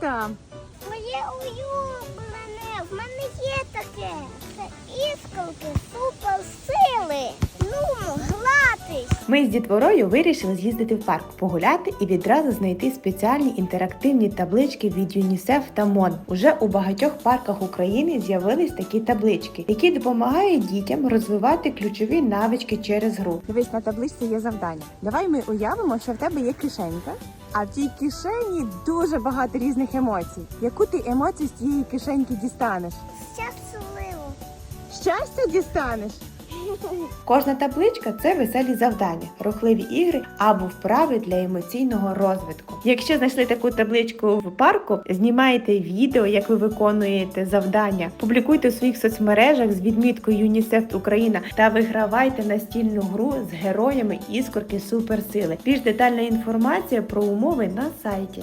там? Моє улюблене, в мене є таке. Це іскалки суперсили. Ну, гладись. Ми з дітворою вирішили з'їздити в парк, погуляти і відразу знайти спеціальні інтерактивні таблички від ЮНІСЕФ та МОН. Уже у багатьох парках України з'явились такі таблички, які допомагають дітям розвивати ключові навички через гру. Дивись, на табличці є завдання. Давай ми уявимо, що в тебе є кишенька, а в тій кишені дуже багато різних емоцій. Яку ти емоцію з цієї кишеньки дістанеш? Щасливо. Щастя дістанеш? Кожна табличка це веселі завдання, рухливі ігри або вправи для емоційного розвитку. Якщо знайшли таку табличку в парку, знімайте відео, як ви виконуєте завдання, публікуйте у своїх соцмережах з відміткою ЮНІСЕФ Україна та вигравайте настільну гру з героями іскорки суперсили. Більш детальна інформація про умови на сайті.